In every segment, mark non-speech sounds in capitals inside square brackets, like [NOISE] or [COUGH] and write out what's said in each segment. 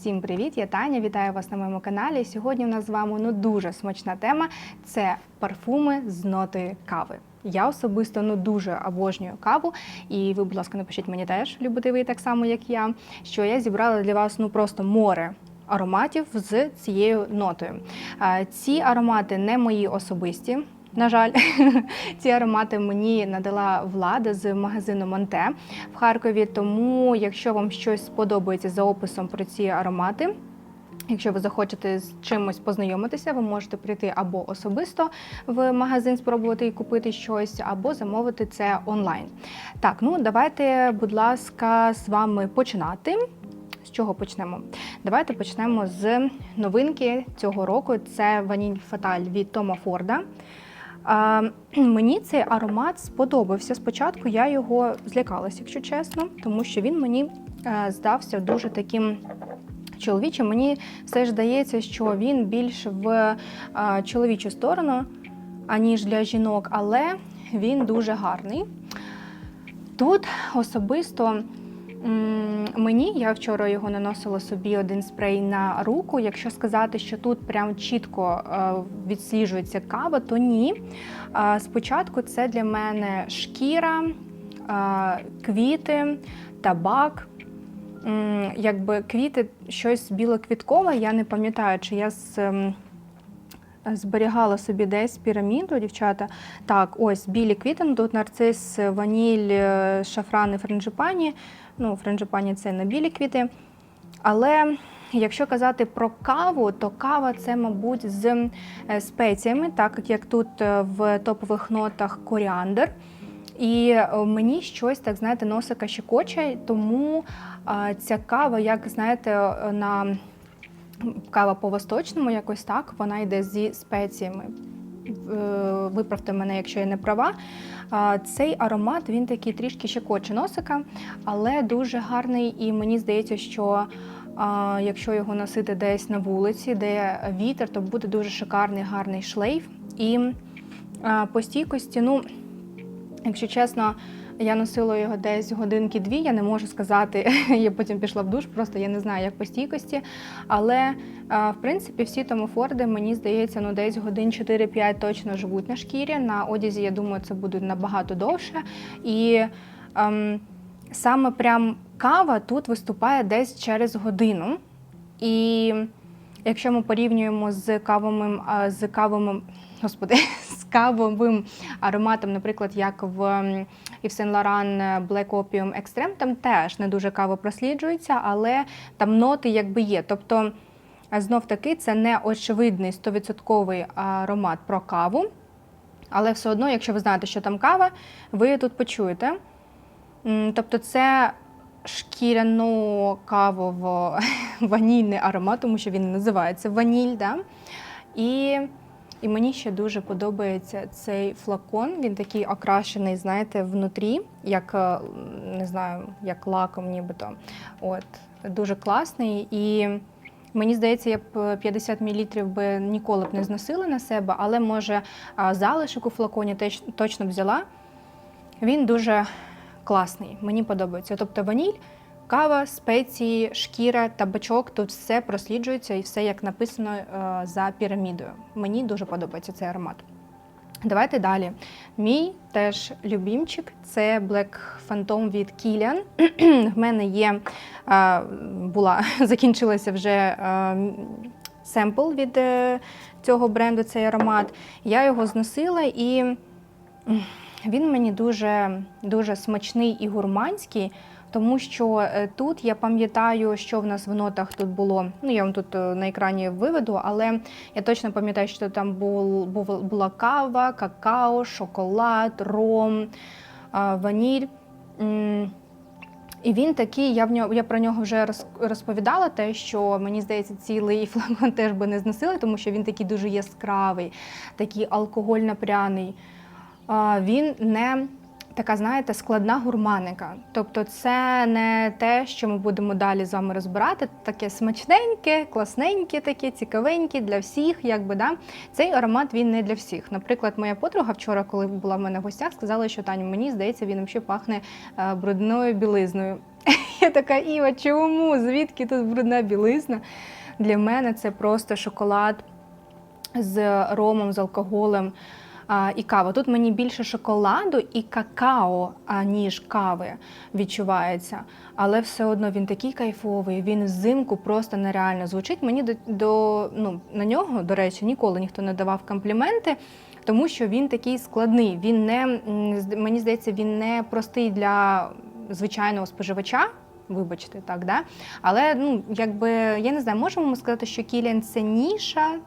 Всім привіт! Я Таня. Вітаю вас на моєму каналі. Сьогодні у нас з вами ну дуже смачна тема це парфуми з нотою кави. Я особисто ну дуже обожнюю каву, і ви, будь ласка, напишіть мені теж, любите ви так само, як я. Що я зібрала для вас ну просто море. Ароматів з цією нотою. Ці аромати не мої особисті. На жаль, [LAUGHS] ці аромати мені надала влада з магазину Монте в Харкові. Тому, якщо вам щось сподобається за описом про ці аромати. Якщо ви захочете з чимось познайомитися, ви можете прийти або особисто в магазин, спробувати і купити щось, або замовити це онлайн. Так, ну давайте, будь ласка, з вами починати. З чого почнемо? Давайте почнемо з новинки цього року. Це ваніль Фаталь від Тома Форда. А, [CLEARS THROAT] мені цей аромат сподобався. Спочатку я його злякалася, якщо чесно, тому що він мені е, здався дуже таким чоловічим. Мені все ж здається, що він більш в е, чоловічу сторону, аніж для жінок, але він дуже гарний. Тут особисто мені, я вчора його наносила собі один спрей на руку. Якщо сказати, що тут прям чітко е, відсліджується кава, то ні. Е, Спочатку це для мене шкіра, е, квіти, табак. Якби квіти щось білоквіткове, я не пам'ятаю, чи я з. ем, Зберігала собі десь піраміду, дівчата. Так, ось білі квіти, ну, тут нарцис, ваніль, е, шафран і френджипані. Ну, френджипані це не білі квіти. Але якщо казати про каву, то кава це, мабуть, з е, спеціями, так як тут е, в топових нотах коріандр. І е, мені щось, так знаєте, носика щекоче, тому ця кава, як знаєте, на кава по-восточному, якось так, вона йде зі спеціями. Е, Виправте мене, якщо я не права. Цей аромат він такий трішки щекоче носика, але дуже гарний. І мені здається, що якщо його носити десь на вулиці, де вітер, то буде дуже шикарний, гарний шлейф. І по стійкості, ну, якщо чесно, я носила його десь годинки-дві, я не можу сказати. [LAUGHS] Я потім пішла в душ, просто я не знаю, як по стійкості. Але в принципі всі томофорди, мені здається, ну десь годин 4-5 точно живуть на шкірі. На одязі, я думаю, це буде набагато довше. І ем, саме прям кава тут виступає десь через годину. І якщо ми порівнюємо з кавовим, з кавовим, господи, [LAUGHS] з кавовим ароматом, наприклад, як в м, Yves Saint Laurent Black Opium Extreme, там теж не дуже кава просліджується, але там ноти якби є. Тобто, знов таки, це не очевидний 100% аромат про каву. Але все одно, якщо ви знаєте, що там кава, ви тут почуєте. Тобто, це шкіряно кавово [LAUGHS] ванільний аромат, тому що він називається ваніль. Да? І, і мені ще дуже подобається цей флакон. Він такий окрашений, знаєте, внутрі, як е, не знаю, як лаком, нібито. От дуже класний. І мені здається, я б 50 мл би ніколи б не зносила на себе, але може залишок у флаконі теж точно б взяла. Він дуже класний, мені подобається. Тобто ваніль, кава, спеції, шкіра, табачок тут все просліджується і все як написано е, за пірамідою. Мені дуже подобається цей аромат. Давайте далі. Мій теж любімчик це Black Phantom від Kilian. [CLEARS THROAT] В мене є е, була [LAUGHS] закінчилася вже е, семпл від цього бренду, цей аромат. Я його зносила і він мені дуже, дуже смачний і гурманський. Тому що е, тут я пам'ятаю, що в нас в нотах тут було. Ну я вам тут е, на екрані виведу, але я точно пам'ятаю, що там був, була кава, какао, шоколад, ром, ваніль. І він такий, я в нього я про нього вже розповідала, те, що мені здається, цілий флакон теж би не зносили, тому що він такий дуже яскравий, такий алкогольно-пряний. Він не така, знаєте, складна гурманика. Тобто, це не те, що ми будемо далі з вами розбирати. Таке смачненьке, класненьке, таке цікавеньке для всіх. Якби да цей аромат він не для всіх. Наприклад, моя подруга вчора, коли була в мене в гостях, сказала, що Таню, мені здається, він взагалі пахне е, брудною білизною. [LAUGHS] Я така, Іва, чому? Звідки тут брудна білизна? Для мене це просто шоколад з ромом, з алкоголем і кава. Тут мені більше шоколаду і какао, аніж кави відчувається. Але все одно він такий кайфовий, він взимку просто нереально звучить. Мені до, до ну, на нього, до речі, ніколи ніхто не давав компліменти. Тому що він такий складний. Він не мені здається, він не простий для звичайного споживача. Вибачте, так, да? Але ну, якби я не знаю, можемо ми сказати, що Кіліан це ніша.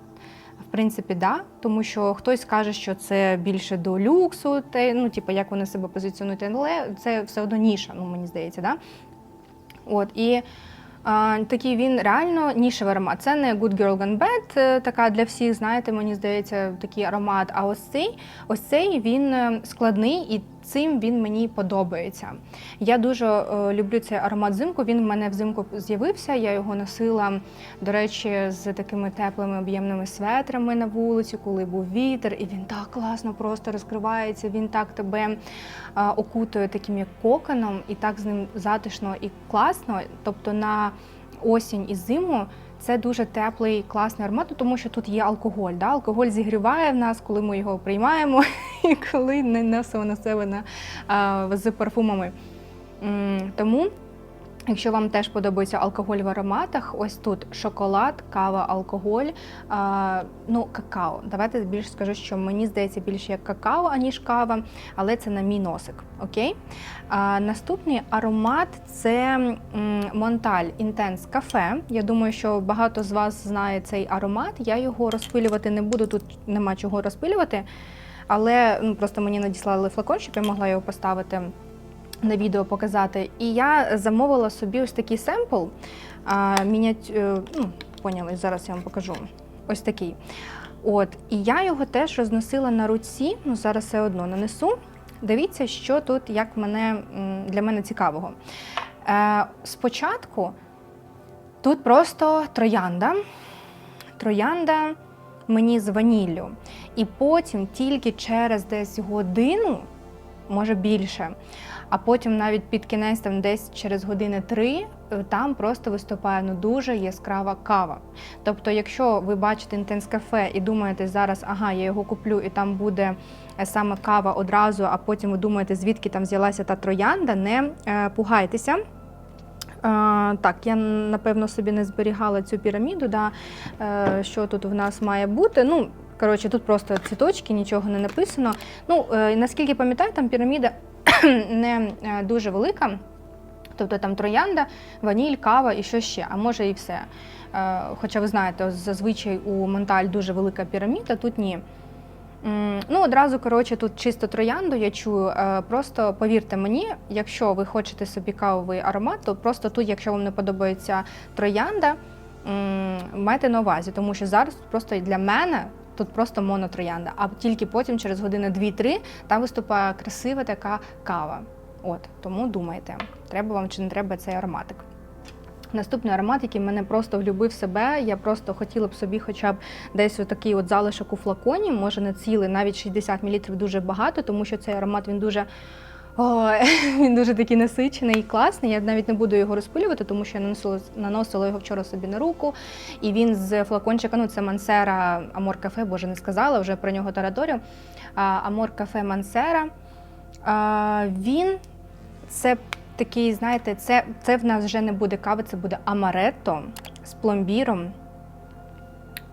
Принципі, да, тому що хтось каже, що це більше до люксу, те, ну, типу, як вони себе позиціонують, але це все одно ніша, ну мені здається, да? От і такий він реально нішевий аромат. Це не Good Girl Gone Bad, е, така для всіх, знаєте, мені здається, такий аромат. А ось цей, ось цей він е, складний і цим він мені подобається. Я дуже е, люблю цей аромат взимку. Він в мене взимку з'явився. Я його носила, до речі, з такими теплими об'ємними светрами на вулиці, коли був вітер, і він так класно просто розкривається. Він так тебе е, окутує таким як коконом, і так з ним затишно і класно. Тобто на осінь і зиму. Це дуже теплий, класний аромат, ну, тому що тут є алкоголь. Да? Алкоголь зігріває в нас, коли ми його приймаємо, [LAUGHS] і коли не носимо на себе на, а, з парфумами. Тому, якщо вам теж подобається алкоголь в ароматах, ось тут шоколад, кава, алкоголь, а, ну, какао. Давайте більше скажу, що мені здається більше як какао, аніж кава, але це на мій носик. Окей? А, наступний аромат це Монталь Інтенс Кафе. Я думаю, що багато з вас знає цей аромат. Я його розпилювати не буду, тут нема чого розпилювати. Але ну, просто мені надіслали флакон, щоб я могла його поставити на відео показати. І я замовила собі ось такий семпл. А, мінять, е, ну, поняли, зараз я вам покажу. Ось такий. От, і я його теж розносила на руці, ну зараз все одно нанесу. Дивіться, що тут як мене, для мене цікавого. Е, спочатку тут просто троянда. Троянда мені з ваніллю. І потім тільки через десь годину, може більше, а потім навіть під кінець, там десь через години три, е, там просто виступає ну, дуже яскрава кава. Тобто, якщо ви бачите інтенс кафе і думаєте зараз, ага, я його куплю, і там буде е, саме кава одразу, а потім ви думаєте, звідки там взялася та троянда, не е, пугайтеся. А, так, я напевно собі не зберігала цю піраміду, да, що тут в нас має бути. Ну, коротше, тут просто цвіточки, нічого не написано. Ну, е, наскільки пам'ятаю, там піраміда [CLEARS THROAT] не е, дуже велика. Тобто там троянда, ваніль, кава і що ще, а може і все. Е, Хоча ви знаєте, зазвичай у Монталь дуже велика піраміда, тут ні. Ну, одразу, коротше, тут чисто троянду я чую. Просто повірте мені, якщо ви хочете собі кавовий аромат, то просто тут, якщо вам не подобається троянда, майте на увазі, тому що зараз просто для мене тут просто монотроянда, а тільки потім, через години 2-3, там виступає красива така кава. От, тому думайте, треба вам чи не треба цей ароматик. Наступний аромат, який мене просто влюбив себе. Я просто хотіла б собі, хоча б десь отакий от залишок у флаконі, може не цілий, навіть 60 мл дуже багато, тому що цей аромат він дуже. О, [LAUGHS] він дуже такий насичений і класний. Я навіть не буду його розпилювати, тому що я наносила, наносила його вчора собі на руку. І він з флакончика, ну це Мансера Амор Кафе, боже, не сказала, вже про нього тараторю. Амор Кафе Мансера. Він це такий, знаєте, це, це в нас вже не буде кава, це буде амаретто з пломбіром,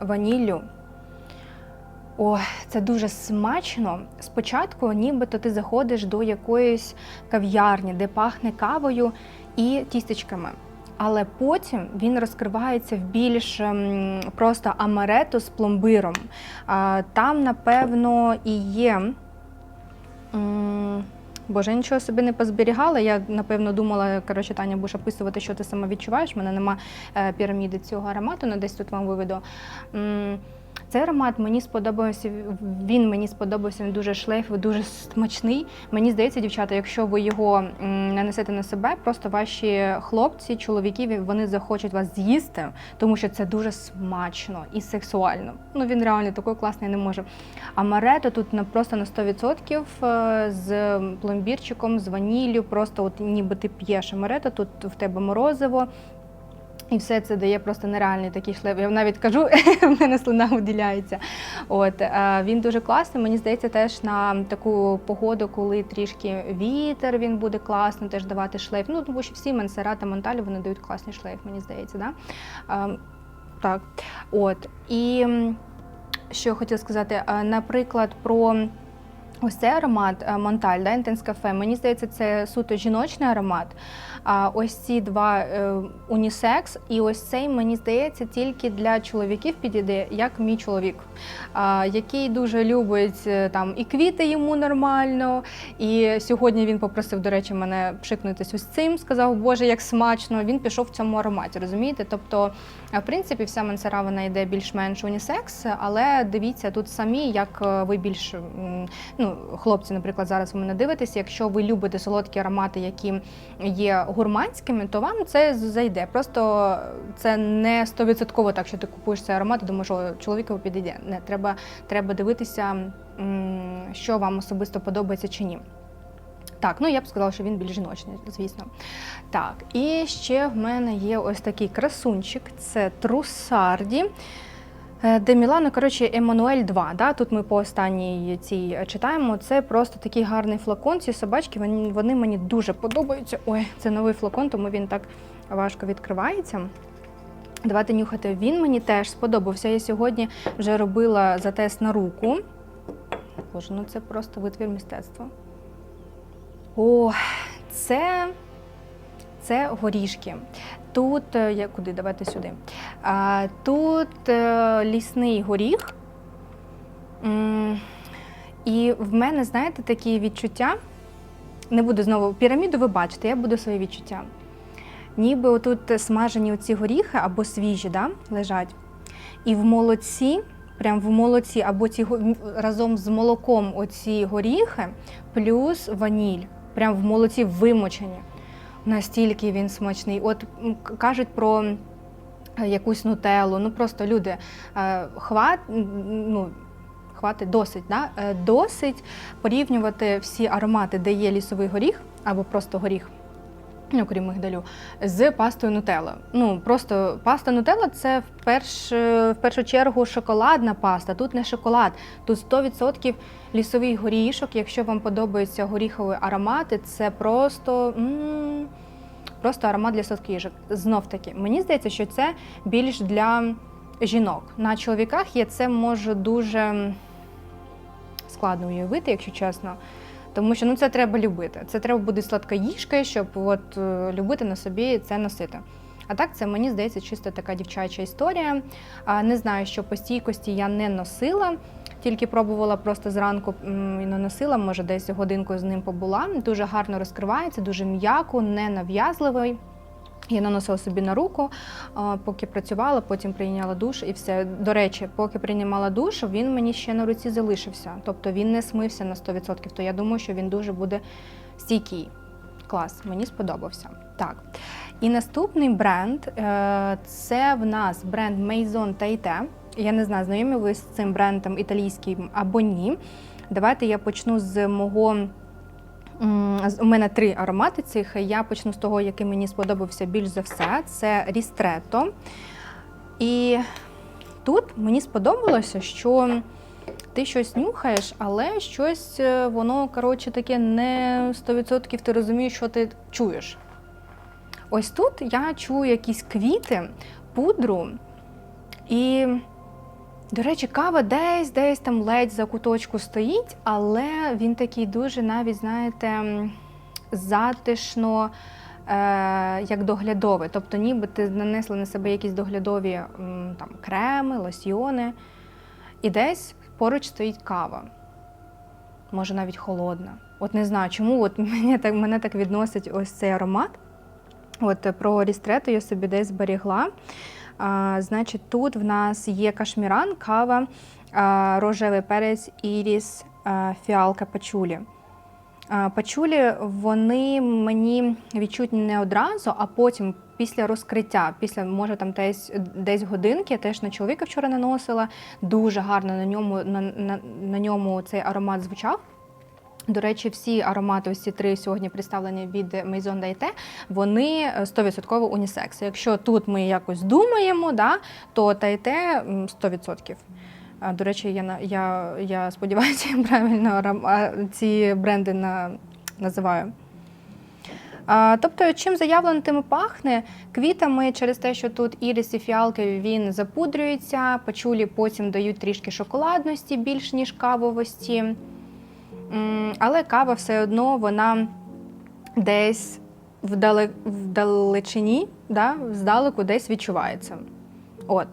ваніллю. Ой, це дуже смачно. Спочатку, нібито ти заходиш до якоїсь кав'ярні, де пахне кавою і тістечками. Але потім він розкривається в більш ем, просто амаретто з пломбиром. Там, напевно, і є. Боже, я нічого собі не позберігала. Я напевно думала, коротше, Таня, будеш описувати, що ти сама відчуваєш. У мене нема е, піраміди цього аромату, але десь тут вам виведу. Цей аромат мені сподобався. Він мені сподобався. Він дуже шлейфовий, дуже смачний. Мені здається, дівчата, якщо ви його нанесете на себе, просто ваші хлопці, чоловіки, вони захочуть вас з'їсти, тому що це дуже смачно і сексуально. Ну він реально такий класний не може. А Марето тут на просто на 100% е, з пломбірчиком, з ваніллю, просто от ніби ти п'єш Марето, тут в тебе морозиво. І все це дає просто нереальний такий шлейф. Я навіть кажу, [LAUGHS] в мене слина виділяється. От е, він дуже класний. Мені здається, теж на таку погоду, коли трішки вітер, він буде класно теж давати шлейф. Ну тому що всі Мансера та Монталі вони дають класний шлейф, мені здається, да? Е, так. От і що я хотіла сказати, е, наприклад, про. Ось цей аромат е, Монталь, да, Intense Cafe, мені здається, це суто жіночний аромат. А ось ці два е, унісекс, і ось цей, мені здається, тільки для чоловіків підійде, як мій чоловік, який дуже любить е, там і квіти йому нормально. І сьогодні він попросив, до речі, мене пшикнутись ось цим. Сказав, Боже, як смачно. Він пішов в цьому ароматі, розумієте? Тобто, в принципі, вся мансера вона йде більш-менш унісекс, але дивіться тут самі, як ви більш м, ну, хлопці, наприклад, зараз ви мене дивитесь. Якщо ви любите солодкі аромати, які є гурманськими, то вам це зайде. Просто це не стовідсотково так, що ти купуєш цей аромат і думаєш, що чоловікові підійде. Не треба, треба дивитися, що вам особисто подобається чи ні. Так, ну я б сказала, що він більш жіночний, звісно. Так, і ще в мене є ось такий красунчик це Трусарді. Е, Де Мілано, коротше, Еммануель 2. Да? Тут ми по останній цій читаємо. Це просто такий гарний флакон. Ці собачки вони, вони мені дуже подобаються. Ой, це новий флакон, тому він так важко відкривається. Давайте нюхати. Він мені теж сподобався. Я сьогодні вже робила затест на руку. Боже, ну це просто витвір мистецтва. О, це, це горішки. Тут е, я куди? Давайте сюди. Тут е, лісний горіх. І в мене, знаєте, такі відчуття. Не буду знову піраміду, ви бачите, я буду свої відчуття. Ніби отут смажені оці горіхи або свіжі, да, лежать. І в молоці, прям в молоці, або ці разом з молоком оці горіхи, плюс ваніль. Прям в молоці вимочені. Настільки він смачний. От кажуть про якусь нутеллу. Ну просто люди е, хват, ну, хватить досить, да? е, досить порівнювати всі аромати, де є лісовий горіх або просто горіх. Ну, крім мигдалю, з пастою нутелла. Ну просто паста нутелла це в, перш, в першу чергу шоколадна паста. Тут не шоколад, тут 100% лісовий горішок. Якщо вам подобаються горіхові аромати, це просто. Просто аромат для сладкіжок. Знов таки, мені здається, що це більш для жінок. На чоловіках є це може дуже складно уявити, якщо чесно. Тому що ну це треба любити. Це треба бути сладкоїжкою, щоб от, е, любити на собі це носити. А так, це мені здається чисто така дівчача історія. Не знаю, що по стійкості я не носила, тільки пробувала просто зранку і наносила, може, десь годинку з ним побула. Дуже гарно розкривається, дуже м'яко, не нав'язливий. Я наносила собі на руку, поки працювала, потім прийняла душ і все. До речі, поки приймала душ, він мені ще на руці залишився. Тобто він не смився на 100%. То я думаю, що він дуже буде стійкий. Клас, мені сподобався. Так. І наступний бренд е, це в нас бренд Maison Taité. Я не знаю, знайомі ви з цим брендом італійським або ні. Давайте я почну з мого. У мене три аромати цих. Я почну з того, який мені сподобався більш за все. Це Рістретто. І тут мені сподобалося, що ти щось нюхаєш, але щось е, воно, коротше, таке не 100% ти розумієш, що ти чуєш. Ось тут я чую якісь квіти, пудру і. До речі, кава десь десь там ледь за куточку стоїть, але він такий дуже навіть, знаєте, затишно, е, як доглядовий. Тобто, ніби ти нанесла на себе якісь доглядові там, креми, лосьйони, і десь поруч стоїть кава. Може, навіть холодна. От не знаю, чому от [LAUGHS] мене так, мене так відносить ось цей аромат. От е, про рістрету я собі десь зберігла. Значить, тут в нас є кашміран, кава, рожевий перець, іріс, фіалка, пачулі. Пачулі вони мені відчуть не одразу, а потім після розкриття, після може там десь, десь годинки, я теж на чоловіка вчора наносила. Дуже гарно на ньому, на, на, на ньому цей аромат звучав. До речі, всі аромати, ось три сьогодні представлені від Maison Daité, вони 100% унісекс. Якщо тут ми якось думаємо, да, то Daité м, 100%. До речі, я, я, я сподіваюся, я правильно ці бренди на, називаю. А, тобто, чим заявлено, тим пахне. Квітами через те, що тут ірис і фіалки він запудрюється, пачулі потім дають трішки шоколадності більш ніж кавовості. Але кава все одно вона десь вдале, вдалечині, да, здалеку десь відчувається. От.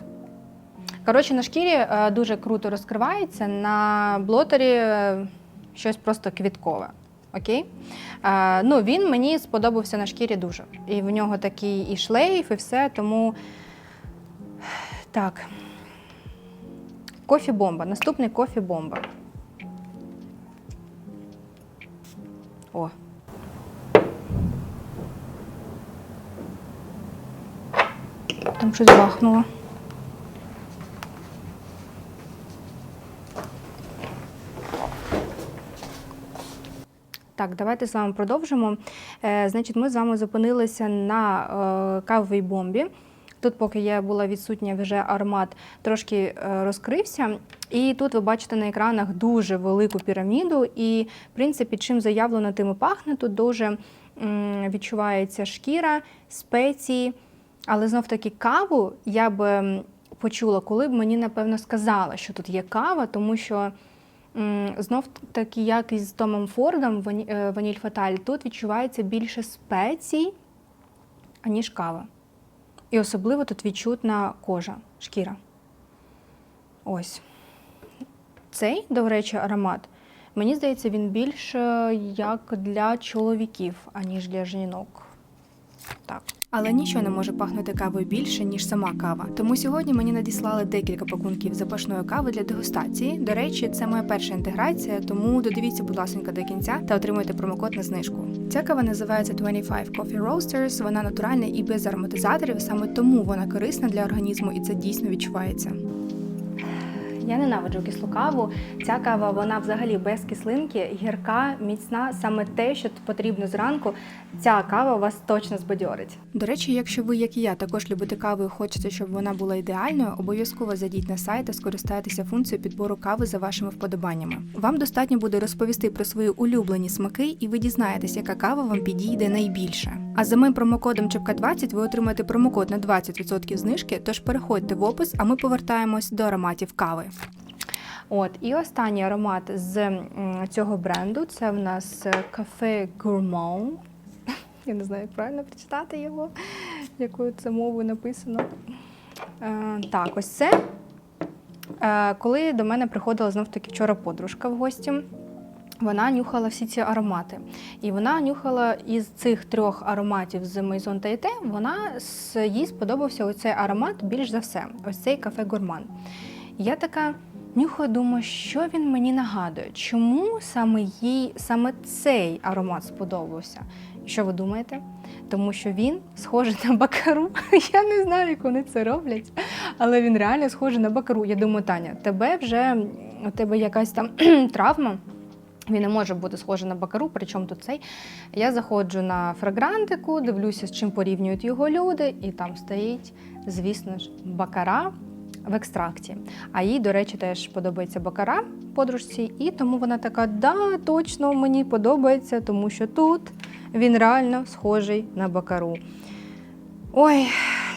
Коротше, на шкірі е, дуже круто розкривається, на блотері е, щось просто квіткове. Окей? Е, ну, він мені сподобався на шкірі дуже. І в нього такий і шлейф, і все, тому. Так. Кофі-бомба. Наступний кофі-бомба. О. Там щось бахнуло. Так, давайте з вами продовжимо. Е, значить, ми з вами зупинилися на е, кавовій бомбі. Тут, поки я була відсутня, вже аромат трошки е, розкрився. І тут ви бачите на екранах дуже велику піраміду. І, в принципі, чим заявлено, тим і пахне. Тут дуже відчувається шкіра, спеції. Але знов таки каву я б почула, коли б мені, напевно, сказала, що тут є кава, тому що. Знов таки, як і з Томом Фордом, е, ваніль Фаталь, тут відчувається більше спецій, аніж кава. І особливо тут відчутна кожа, шкіра. Ось. Цей, до речі, аромат, мені здається, він більш е, як для чоловіків, аніж для жінок. Так. Але нічого не може пахнути кавою більше, ніж сама кава. Тому сьогодні мені надіслали декілька пакунків запашної кави для дегустації. До речі, це моя перша інтеграція, тому додивіться, будь ласка, до кінця та отримуйте промокод на знижку. Ця кава називається 25 Coffee Roasters. Вона натуральна і без ароматизаторів, саме тому вона корисна для організму і це дійсно відчувається. Я ненавиджу кислу каву. Ця кава вона взагалі без кислинки, гірка, міцна, саме те, що потрібно зранку. Ця кава вас точно збадьорить. До речі, якщо ви, як і я, також любите каву і хочете, щоб вона була ідеальною, обов'язково зайдіть на сайт та скористайтеся функцією підбору кави за вашими вподобаннями. Вам достатньо буде розповісти про свої улюблені смаки, і ви дізнаєтесь, яка кава вам підійде найбільше. А за моїм промокодом ЧЕПКА20 ви отримаєте промокод на 20% знижки, тож переходьте в опис, а ми повертаємось до ароматів кави. От, і останній аромат з цього бренду це в нас кафе Gourmand. [LAUGHS] Я не знаю, як правильно прочитати його, якою це мовою написано. Е, так, ось це. Е, коли до мене приходила знов таки вчора подружка в гості, вона нюхала всі ці аромати. І вона нюхала із цих трьох ароматів з Maison Taité, вона їй сподобався оцей аромат більш за все. Ось цей кафе Гурман. Я така нюхаю, думаю, що він мені нагадує, чому саме їй саме цей аромат сподобався. Що ви думаєте? Тому що він схожий на бакару. [LAUGHS] Я не знаю, як вони це роблять, але він реально схожий на бакару. Я думаю, Таня, тебе вже у тебе якась там [CLEARS THROAT] травма. Він не може бути схожий на бакару, причому тут цей. Я заходжу на фрагрантику, дивлюся, з чим порівнюють його люди, і там стоїть, звісно ж, бакара в екстракті. А їй, до речі, теж подобається бакара подружці, і тому вона така: да, точно мені подобається, тому що тут він реально схожий на бакару. Ой,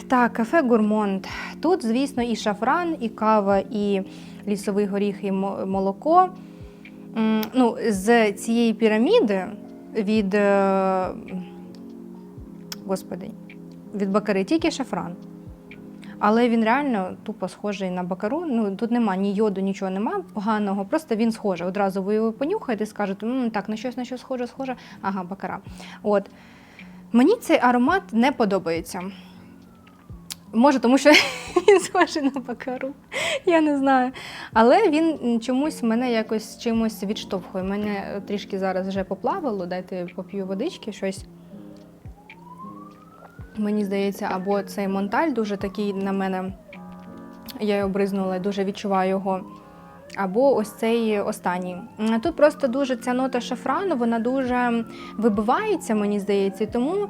так, кафе Гурмонт. Тут, звісно, і шафран, і кава, і лісовий горіх, і молоко. Ну, з цієї піраміди від е, господи, від бакари тільки шафран. Але він реально тупо схожий на бакару. Ну тут нема ні йоду, нічого нема поганого. Просто він схожий. Одразу ви його понюхаєте і скажете, «М, так, на щось на що схоже, схоже. Ага, бакара. От. Мені цей аромат не подобається. Може, тому що [LAUGHS] він схожий на бакару. Я не знаю. Але він чомусь мене якось чимось відштовхує. Мене трішки зараз вже поплавало. Дайте поп'ю водички, щось. Мені здається, або цей монталь дуже такий на мене. Я його бризнула, дуже відчуваю його. Або ось цей останній. Тут просто дуже ця нота шафрану, вона дуже вибивається, мені здається, тому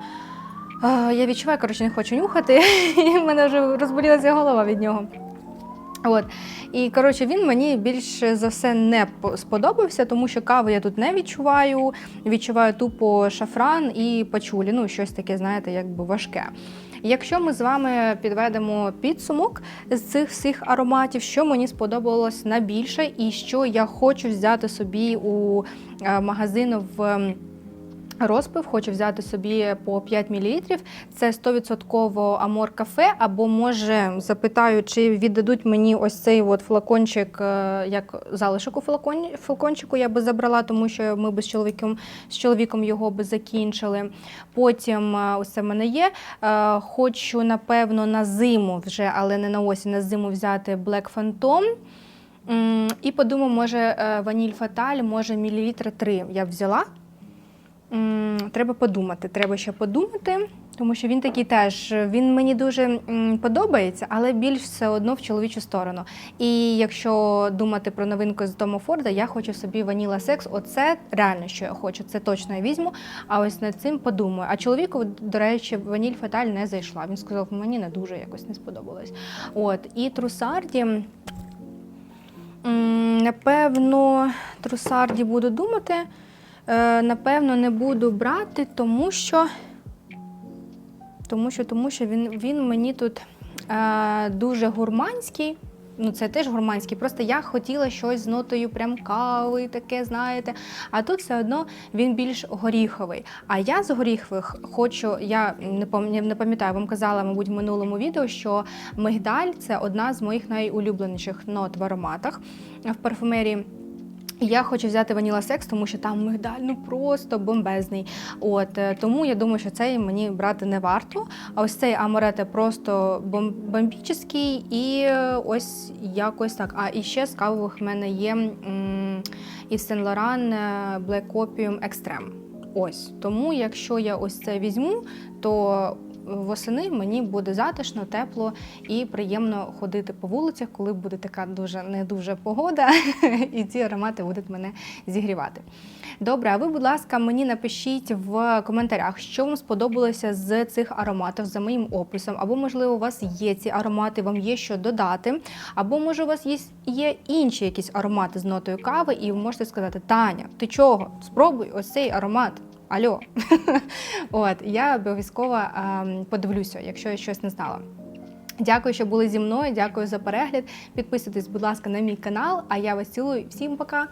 е, я відчуваю, коротше, не хочу нюхати, [LAUGHS] і в мене вже розболілася голова від нього. От. І коротше, він мені більше за все не сподобався, тому що каву я тут не відчуваю. Відчуваю тупо шафран і пачулі. Ну, щось таке, знаєте, якби важке. Якщо ми з вами підведемо підсумок з цих всіх ароматів, що мені сподобалось найбільше, і що я хочу взяти собі у е, магазину в. Розпив хочу взяти собі по 5 мл. Це 100% Амор кафе, або може запитаю, чи віддадуть мені ось цей от флакончик, е, як залишок у флакончику я би забрала, тому що ми би з чоловіком, з чоловіком його би закінчили. Потім е, це в мене є. Е, Хочу, напевно, на зиму вже, але не на осінь, на зиму взяти Black Phantom. І подумав, може, е, ваніль фаталь, може мілілітра 3 я б взяла. Треба подумати, треба ще подумати, тому що він такий теж він мені дуже подобається, але більш все одно в чоловічу сторону. І якщо думати про новинку з Тома Форда, я хочу собі ваніла секс. Оце реально, що я хочу. Це точно я візьму. А ось над цим подумаю. А чоловіку, до речі, ваніль фаталь не зайшла. Він сказав, мені не дуже якось не сподобалось. От і трусарді. Напевно, трусарді буду думати. Е, напевно, не буду брати, тому що, тому що, тому що він, він мені тут е, дуже гурманський. Ну, це теж гурманський. Просто я хотіла щось з нотою прям кави, таке, знаєте. А тут все одно він більш горіховий. А я з горіхових хочу, я не пам'ятаю, вам казала, мабуть, в минулому відео, що мигдаль це одна з моїх найулюбленіших нот в ароматах в парфумерії. Я хочу взяти Ваніла Секс, тому що там мигдаль ну просто бомбезний. От е, тому я думаю, що цей мені брати не варто. А ось цей Аморете просто бомбічний і е, ось якось так. А і ще з кавових в мене є Saint Laurent е, Black Opium Extreme. Ось тому, якщо я ось це візьму, то восени мені буде затишно, тепло і приємно ходити по вулицях, коли буде така дуже не дуже погода, [LAUGHS] і ці аромати будуть мене зігрівати. Добре, а ви, будь ласка, мені напишіть в коментарях, що вам сподобалося з цих ароматів за моїм описом, або, можливо, у вас є ці аромати, вам є що додати, або, може, у вас є, є інші якісь аромати з нотою кави, і ви можете сказати: Таня, ти чого? Спробуй ось цей аромат. Альо, [LAUGHS] от я обов'язково подивлюся, якщо я щось не знала. Дякую, що були зі мною. Дякую за перегляд. Підписуйтесь, будь ласка, на мій канал. А я вас цілую. Всім пока!